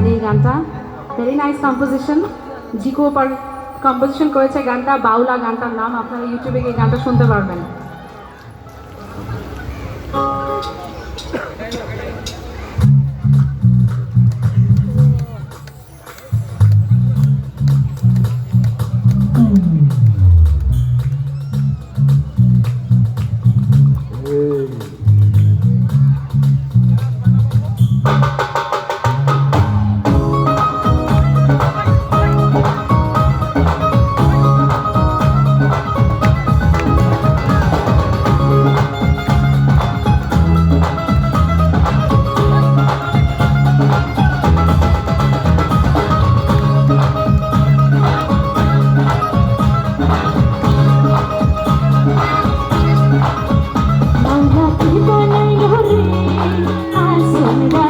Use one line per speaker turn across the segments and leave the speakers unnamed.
গানে এই গানটা। ভেরি নাইস কম্পোজিশন জিকো পার কম্পোজিশন করেছে গানটা, বাউলা গানটার নাম। আপনারা ইউটিউবে এই গানটা শুনতে পারবেন।
Mm-hmm.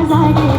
在